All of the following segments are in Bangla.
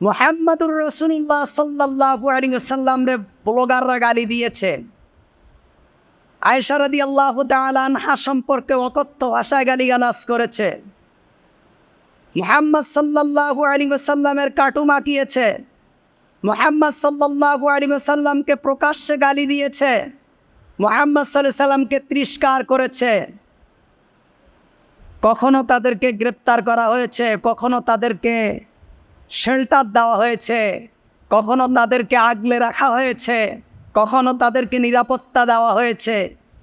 মোহাম্মদুর রসুল্লাহ সাল্লাহ আলী সাল্লামরে ব্লগাররা গালি দিয়েছে আয়সারাদি আল্লাহ আনহা সম্পর্কে অকথ্য ভাষায় গালিগালাজ করেছে মোহাম্মদ সাল্লাহু আলী সাল্লামের কাটু মাকিয়েছে মোহাম্মদ সাল্লাহু আলী সাল্লামকে প্রকাশ্যে গালি দিয়েছে মোহাম্মদ সাল্লাহ সাল্লামকে তিরস্কার করেছে কখনো তাদেরকে গ্রেপ্তার করা হয়েছে, কখনো তাদেরকে শেল্টার দেওয়া হয়েছে। কখনো তাদেরকে আগলে রাখা হয়েছে। কখনো তাদেরকে নিরাপত্তা দেওয়া হয়েছে।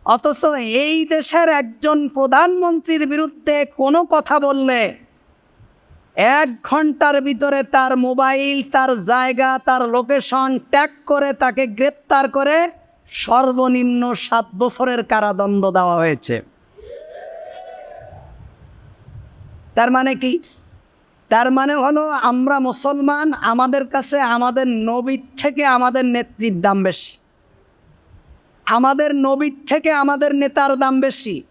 অথচ এই দেশের একজন প্রধানমন্ত্রীর বিরুদ্ধে কোনো কথা বললে এক ঘণ্টার ভিতরে তার মোবাইল, তার জায়গা, তার লোকেশন ট্যাগ করে তাকে গ্রেপ্তার করে সর্বনিম্ন সাত বছরের কারাদণ্ড দেওয়া হয়েছে। তার মানে কি? তার মানে হলো, আমরা মুসলমান, আমাদের কাছে আমাদের নবীর থেকে আমাদের নেত্রীর দাম বেশি। আমাদের নবীর থেকে আমাদের নেতার দাম বেশি।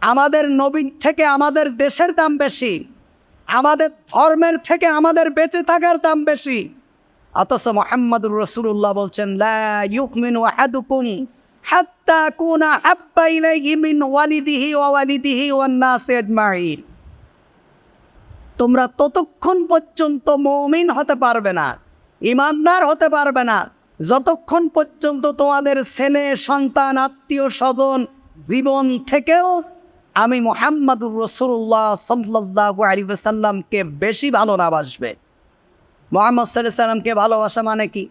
আমাদের নবীর থেকে আমাদের দেশের দাম বেশি। আমাদের ধর্মের থেকে আমাদের বেঁচে থাকার দাম বেশি। অথচ মোহাম্মদুর রসুল্লাহ বলছেন হাত্তা কুনা হাব্বা ইলাইহি মিন ওয়ালিদিহি ওয়া ওয়ালিদিহি ওয়ান নাসি তোমরা ততক্ষণ পর্যন্ত মৌমিন হতে পারবে না, ইমানদার হতে পারবে না। যতক্ষণ পর্যন্ত তোমাদের ছেলে, সন্তান, আত্মীয়, স্বজন, জীবন থেকেও আমি মোহাম্মদুর রসুল্লাহ সাল্লাহ আলী সাল্লামকে বেশি ভালো না বাসবে। মোহাম্মদ সাল্লাহ সাল্লামকে ভালোবাসা মানে কি?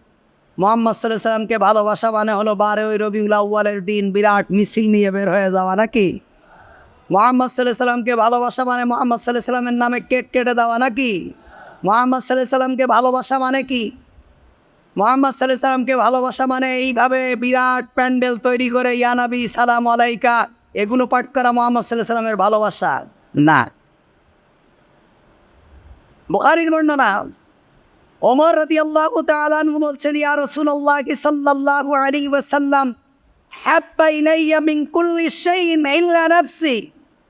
মোহাম্মদ সাল্লাহ সাল্লামকে ভালোবাসা মানে হলো বারোই রবিউল আউ্বালের দিন বিরাট মিছিল নিয়ে বের হয়ে যাওয়া নাকি? মোহাম্মদ সাল্লাহ সাল্লামকে ভালোবাসা মানে মোহাম্মদ সাল্লাহ সাল্লামের নামে কেক কেটে দেওয়া নাকি? মোহাম্মদ সাল্লাহ সাল্লামকে ভালোবাসা মানে কি? মোহাম্মদ সাল্লাহ সাল্লামকে ভালোবাসা মানে এইভাবে বিরাট প্যান্ডেল তৈরি করে ইয়ানাবি সালাম আলাইকা, এগুলো পাঠ করা মোহাম্মদ সাল্লাহ সাল্লামের ভালোবাসা না। বুখারির বর্ণনা, ওমর রদি আল্লাহ তালু বলছেন, ইয়া রসুল্লাহ সাল্লাল্লাহু আলাইহি ওয়াসাল্লাম, হাব্বা ইলাইয়া মিন কুল্লি শাইইন ইল্লা নাফসি।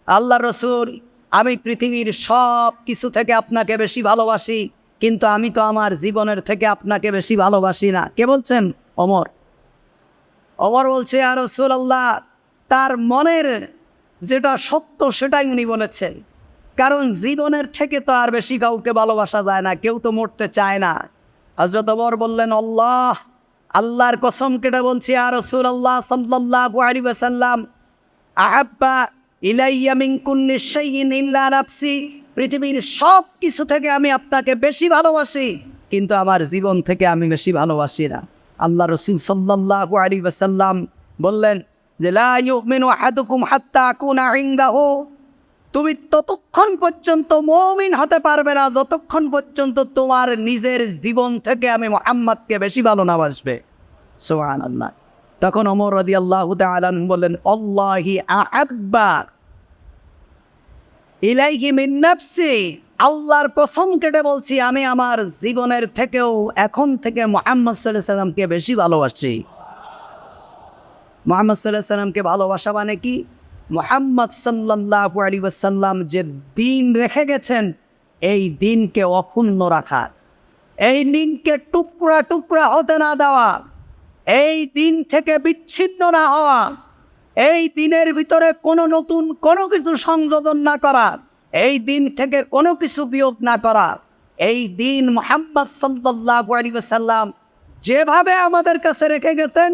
আল্লাহ রসুল, আমি পৃথিবীর সব কিছু থেকে আপনাকে বেশি ভালোবাসি, কিন্তু আমি তো আমার জীবনের থেকে আপনাকে বেশি ভালোবাসি না। কে বলছেন? অমর। অমর বলছে আর রসুল আল্লাহ তার মনের যেটা সত্য সেটাই উনি বলেছেন। কারণ জীবনের থেকে তো আর বেশি কাউকে ভালোবাসা যায় না, কেউ তো মরতে চায় না। হজরত অমর বললেন, আল্লাহ, আল্লাহর কসম কেটে বলছি আর রসুল আল্লাহ সাল্লাহ আলী সাল্লাম আহাব্বা পৃথিবীর সব কিছু থেকে আমি আপনাকে বেশি ভালোবাসি, কিন্তু আমার জীবন থেকে আমি বেশি ভালোবাসি না। আল্লাহ রসুল সাল্লাল্লাহু আলাইহি ওয়াসাল্লাম বললেন যে তুমি ততক্ষণ পর্যন্ত মমিন হতে পারবে না, যতক্ষণ পর্যন্ত তোমার নিজের জীবন থেকে আমি মোহাম্মদকে বেশি ভালো না বাসবে। সোহান আল্লাহ তখন অমর রদি আল্লাহ আলান বললেন অল্লাহি আহাব্বা ইলাইহি আল্লাহর প্রথম কেটে বলছি, আমি আমার জীবনের থেকেও এখন থেকে মোহাম্মদ সাল্লাহ সাল্লামকে বেশি ভালোবাসি। মোহাম্মদ সাল্লাহ সাল্লামকে ভালোবাসা মানে কি? মোহাম্মদ সাল্লাহ আলী যে দিন রেখে গেছেন, এই দিনকে অক্ষুণ্ণ রাখা। এই দিনকে টুকরা টুকরা হতে না দেওয়া। এই দিন থেকে বিচ্ছিন্ন না হওয়া। এই দিনের ভিতরে কোনো নতুন কোনো কিছু সংযোজন না করা। এই দিন থেকে কোনো কিছু বিয়োগ না করা। এই দিন মোহাম্মদ সাল্লাহ আলী ওয়াসাল্লাম যেভাবে আমাদের কাছে রেখে গেছেন,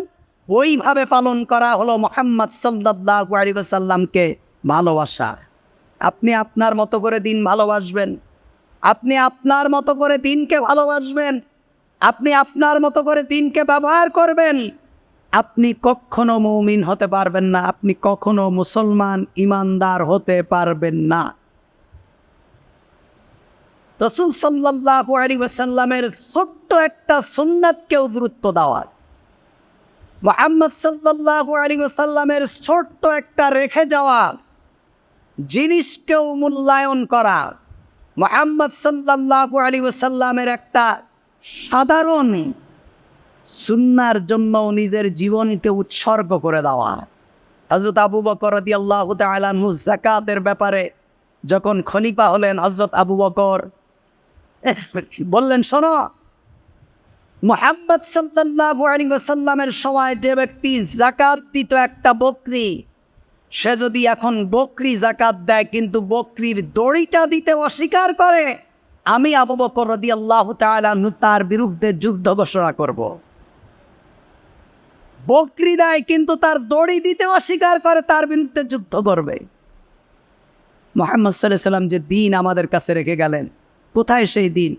ওইভাবে পালন করা হলো মোহাম্মদ সাল্লাহ আলী সাল্লামকে ভালোবাসা। আপনি আপনার মতো করে দিন ভালোবাসবেন। আপনি আপনার মতো করে দিনকে ভালোবাসবেন। আপনি আপনার মতো করে দিনকে ব্যবহার করবেন। আপনি কখনো মৌমিন হতে পারবেন না, আপনি কখনো মুসলমান ইমানদার হতে পারবেন না। রসুল সাল্লাহ আলী ওয়াসাল্লামের ছোট্ট একটা সুন্নাতকেও গুরুত্ব দেওয়া। মোহাম্মদ সাল্লাহ আলী সাল্লামের ছোট্ট একটা রেখে যাওয়া। জিনিসকেও মূল্যায়ন করা। মোহাম্মদ সাল্লাহ আলী সাল্লামের একটা সাধারণ সুন্নার জন্য নিজের জীবনকে উৎসর্গ করে দেওয়া। হজরত আবু বকর আল্লাহ জাকাতের ব্যাপারে যখন খনিপা হলেন হজরত আবু বকর বললেন, শোনো, মোহাম্মদ সাল্লাল্লাহু আলাইহি ওয়াসাল্লামের সময় যে ব্যক্তি জাকাত দিত একটা বকরি, সে যদি এখন বকরি জাকাত দেয়, কিন্তু বকরির দড়িটা দিতে অস্বীকার করে আমি আবু বকর রদি আল্লাহ তালু তার বিরুদ্ধে যুদ্ধ ঘোষণা করব। বকরি দেয় কিন্তু তার দড়ি দিতে অস্বীকার করে, তার বিরুদ্ধে যুদ্ধ করবে। মোহাম্মদ সাল্লাহ সাল্লাম যে দিন আমাদের কাছে রেখে গেলেন, কোথায় সেই দিন?